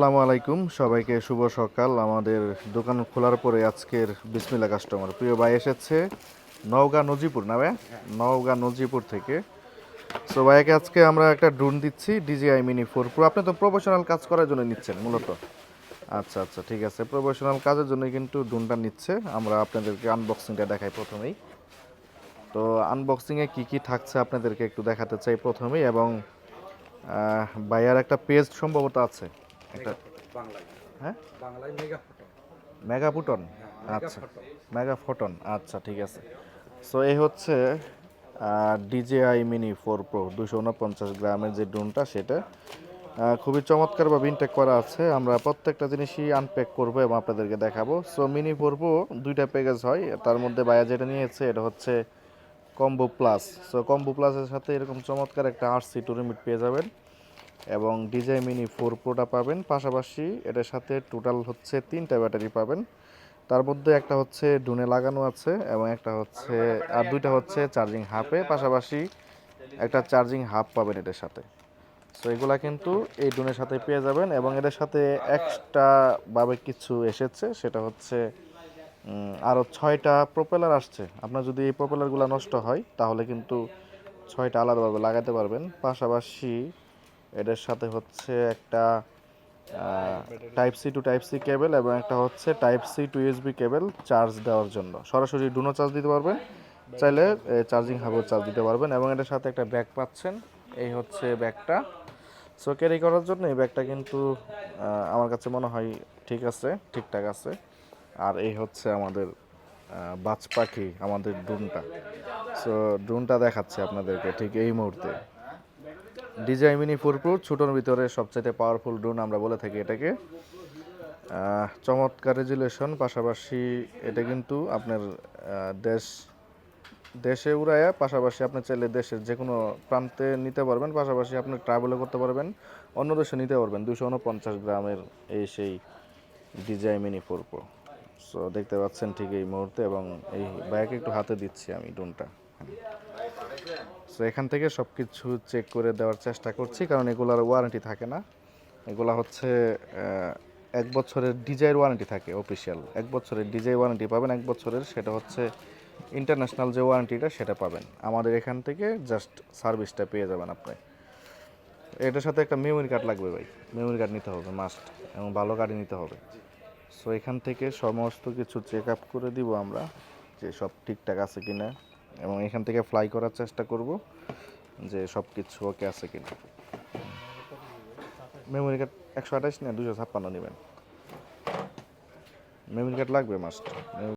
আসসালামু আলাইকুম। সবাইকে শুভ সকাল। আমাদের দোকান খোলার পরে আজকের বিসমিল্লা কাস্টমার প্রিয় ভাই এসেছে নওগাঁ নজিপুর না ভাই? নওগাঁ নজিপুর থেকে। সো ভাইকে আজকে আমরা একটা ড্রোন দিচ্ছি ডিজিআই মিনি ফোর প্রো আপনি তো প্রফেশনাল কাজ করার জন্য নিচ্ছেন মূলত। আচ্ছা আচ্ছা ঠিক আছে। প্রফেশনাল কাজের জন্য কিন্তু ড্রোনটা নিচ্ছে। আমরা আপনাদেরকে আনবক্সিংটা দেখাই প্রথমেই। তো আনবক্সিংয়ে কি কি থাকছে আপনাদেরকে একটু দেখাতে চাই প্রথমেই এবং আহ, ভাইয়ার একটা পেজ সম্ভবত আছে। একটা হ্যাঁ? বাংলায় মেগা ফটো মেগা ফুটন মেগা আচ্ছা। ফটো মেগা ফোটন আচ্ছা ঠিক আছে। সো এই হচ্ছে ডিজেআই মিনি ফোর প্রো দুশো উনপঞ্চাশ গ্রামের যে ড্রোনটা সেটা খুবই চমৎকারভাবে ইনটেক করা আছে। আমরা প্রত্যেকটা জিনিসই আনপ্যাক করব এবং আপনাদেরকে দেখাবো। সো মিনি ফোর প্রো দুইটা প্যাকেজ হয়। তার মধ্যে বায়া যেটা নিয়েছে এটা হচ্ছে কম্বো প্লাস সো কম্বো প্লাসের সাথে এরকম চমৎকার একটা আরসি টু লিমিট পেয়ে যাবেন। এবং ডিজাই মিনি ফোর প্রোটা পাবেন। পাশাপাশি এটার সাথে টোটাল হচ্ছে তিনটা ব্যাটারি পাবেন। তার মধ্যে একটা হচ্ছে ডুনে লাগানো আছে এবং একটা হচ্ছে, আর দুইটা হচ্ছে চার্জিং হাফে। পাশাপাশি একটা চার্জিং হাফ পাবেন এটার সাথে। সো এগুলা কিন্তু এই ডুনের সাথে পেয়ে যাবেন এবং এটার সাথে এক্সট্রা ভাবে কিছু এসেছে। সেটা হচ্ছে আরও ছয়টা প্রপেলার আসছে। আপনার যদি এই প্রপেলারগুলো নষ্ট হয়, তাহলে কিন্তু ছয়টা আলাদাভাবে লাগাতে পারবেন। পাশাপাশি এটার সাথে হচ্ছে একটা type C to type C cable এবং একটা হচ্ছে type C to USB cable charge দেওয়ার জন্য। সরাসরি ডুনো চার্জ দিতে পারবেন। চাইলে চার্জিং হাবেও চার্জ দিতে পারবেন এবং এটার সাথে একটা ব্যাগ পাচ্ছেন। এই হচ্ছে ব্যাগটা। সো ক্যারি করার জন্য এই ব্যাগটা কিন্তু আমার কাছে মনে হয় ঠিক আছে ঠিকঠাক আছে। আর এই হচ্ছে আমাদের বাজ পাখি আমাদের ড্রোনটা সো ড্রোনটা দেখাচ্ছে আপনাদেরকে ঠিক এই মুহূর্তে। ডিজাই মিনি ফোর প্রো ছোটোর ভিতরে সবচেয়ে পাওয়ারফুল ড্রোন আমরা বলে থাকি এটাকে। চমৎকার রেজুলেশন পাশাপাশি এটা কিন্তু আপনার দেশ, দেশে উড়াইয়া পাশাপাশি আপনি চাইলে দেশের যে কোনো প্রান্তে নিতে পারবেন, পাশাপাশি আপনি ট্রাভেলও করতে পারবেন, অন্য দেশে নিতে পারবেন। দুশো উনপঞ্চাশ গ্রামের এই সেই DJI Mini four Pro so দেখতে পাচ্ছেন ঠিক এই মুহূর্তে এবং এই ব্যাগ একটু হাতে দিচ্ছি আমি ড্রোনটা সো এখান থেকে সব কিছু চেক করে দেওয়ার চেষ্টা করছি, কারণ এগুলার ওয়ারেন্টি থাকে না। এগুলা হচ্ছে এক বছরের ডিজাইর ওয়ারেন্টি থাকে অফিসিয়াল এক বছরের ডিজাই ওয়ারেন্টি পাবেন, এক বছরের সেটা হচ্ছে ইন্টারন্যাশনাল যে ওয়ারেন্টিটা সেটা পাবেন। আমাদের এখান থেকে জাস্ট সার্ভিসটা পেয়ে যাবেন আপনি। এটার সাথে একটা মেমোরি কার্ড লাগবে ভাই। মেমোরি কার্ড নিতে হবে মাস্ট এবং ভালো গাড়ি নিতে হবে। সো এখান থেকে সমস্ত কিছু চেক আপ করে দিব আমরা যে সব ঠিকঠাক আছে কিনা। এবং এখান থেকে ফ্লাই করার চেষ্টা করব যে সব কিছু ওকে আছে কিনা। মেমোরি কার্ড একশো আঠাশ না দুশো ছাপ্পান্ন নেবেন। মেমোরি কার্ড লাগবে মাস্ট